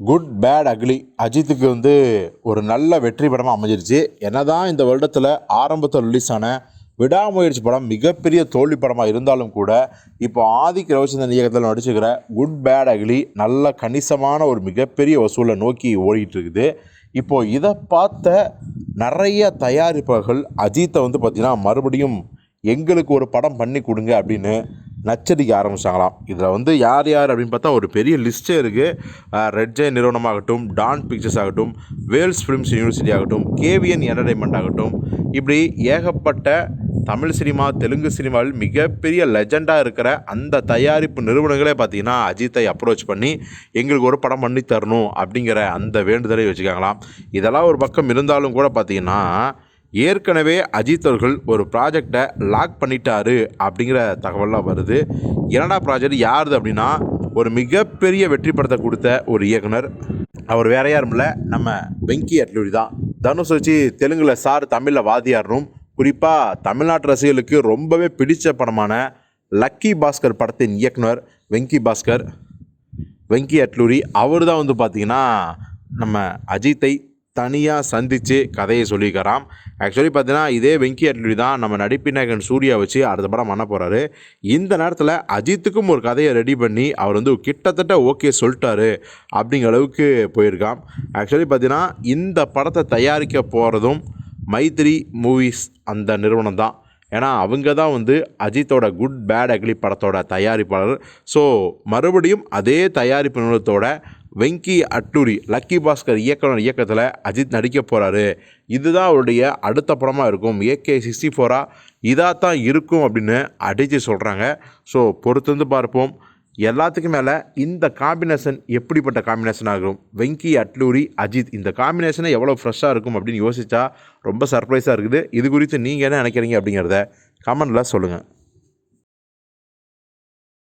Good bad ugly அஜித்துக்கு வந்து ஒரு நல்ல வெற்றி படமாக அமைஞ்சிருச்சு. என்னதான் இந்த வருடத்தில் ஆரம்பத்தில் ரிலீஸ் ஆன விடாமுயற்சி படம் மிகப்பெரிய தோல்வி படமாக இருந்தாலும் கூட இப்போ ஆதிக் ரவிச்சந்திரன் இயக்கத்தில் நடிச்சுக்கிற குட் பேட் அக்லி நல்ல கணிசமான ஒரு மிகப்பெரிய வசூலை நோக்கி ஓடிக்கிட்டு இருக்குது இப்போது இதை பார்த்த நிறைய தயாரிப்புகள் அஜித்தை வந்து பார்த்திங்கன்னா மறுபடியும் எங்களுக்கு ஒரு படம் பண்ணி கொடுங்க அப்படின்னு நச்சரிக்க ஆரம்பிச்சாங்களாம். இதில் வந்து யார் யார் அப்படின்னு பார்த்தா ஒரு பெரிய லிஸ்ட்டே இருக்குது ரெட் ஜெய் நிறுவனமாகட்டும் டான் பிக்சர்ஸ் ஆகட்டும் வேல்ஸ் ஃபிலிம்ஸ் யூனிவர்சிட்டி ஆகட்டும் கேவிஎன் என்டர்டைன்மெண்ட் ஆகட்டும் இப்படி ஏகப்பட்ட தமிழ் சினிமா தெலுங்கு சினிமாவில் மிகப்பெரிய லெஜெண்டாக இருக்கிற அந்த தயாரிப்பு நிறுவனங்களே பார்த்தீங்கன்னா அஜித்தை அப்ரோச் பண்ணி எங்களுக்கு ஒரு படம் பண்ணி தரணும் அப்படிங்கிற அந்த வேண்டுதலை வச்சுக்காங்களாம். இதெல்லாம் ஒரு பக்கம் இருந்தாலும் கூட பார்த்தீங்கன்னா ஏற்கனவே அஜித் அவர்கள் ஒரு ப்ராஜெக்டை லாக் பண்ணிட்டாரு அப்படிங்கிற தகவலாம் வருது. என்னடா ப்ராஜெக்ட் யாருது அப்படின்னா ஒரு மிகப்பெரிய வெற்றி படத்தை கொடுத்த ஒரு இயக்குனர். அவர் வேற யாரும் இல்லை நம்ம வெங்கி அட்லூரி தான். தனுஷ் வச்சு தெலுங்கில் சார் தமிழில் வாதியாரணும் குறிப்பாக தமிழ்நாட்டு ரசிகர்களுக்கு ரொம்பவே பிடித்த படமான லக்கி பாஸ்கர் படத்தின் இயக்குனர் வெங்கி பாஸ்கர். வெங்கி அட்லூரி அவர் தான் வந்து பார்த்திங்கன்னா நம்ம அஜித்தை தனியாக சந்தித்து கதையை சொல்லியிருக்காராம் ஆக்சுவலி பார்த்தீங்கன்னா இதே வெங்கி அட்லி தான் நம்ம நடிப்பினகன் சூர்யா வச்சு அடுத்த படம் பண்ண போகிறாரு இந்த நேரத்தில் அஜித்துக்கும் ஒரு கதையை ரெடி பண்ணி அவர் வந்து கிட்டத்தட்ட ஓகே சொல்லிட்டாரு அப்படிங்கிற அளவுக்கு போயிருக்கான் ஆக்சுவலி பார்த்தீங்கன்னா இந்த படத்தை தயாரிக்க போகிறதும் மைத்ரி மூவிஸ் அந்த நிறுவனம் தான். ஏன்னா அவங்க தான் வந்து அஜித்தோட குட் பேட் அக்லி படத்தோட தயாரிப்பாளர். ஸோ மறுபடியும் அதே தயாரிப்பு நிறுவனத்தோட வெங்கி அட்டூரி லக்கி பாஸ்கர் இயக்குனர் இயக்கத்தில் அஜித் நடிக்க போகிறாரு இதுதான் அவருடைய அடுத்த படமாக இருக்கும். ஏகே சிக்ஸ்டி ஃபோராக இதாக தான் இருக்கும் அப்படின்னு அடித்து சொல்கிறாங்க ஸோ பொறுத்து வந்து பார்ப்போம். எல்லாத்துக்கும் மேலே இந்த காம்பினேஷன் எப்படிப்பட்ட காம்பினேஷன் ஆகும்? வெங்கி அட்லூரி அஜித் இந்த காம்பினேஷனை எவ்வளோ ஃப்ரெஷ்ஷாக இருக்கும் அப்படின்னு யோசித்தா ரொம்ப சர்ப்ரைஸாக இருக்குது. இது குறித்து நீங்கள் என்ன நினைக்கிறீங்க அப்படிங்கிறத கமெண்டில் சொல்லுங்கள்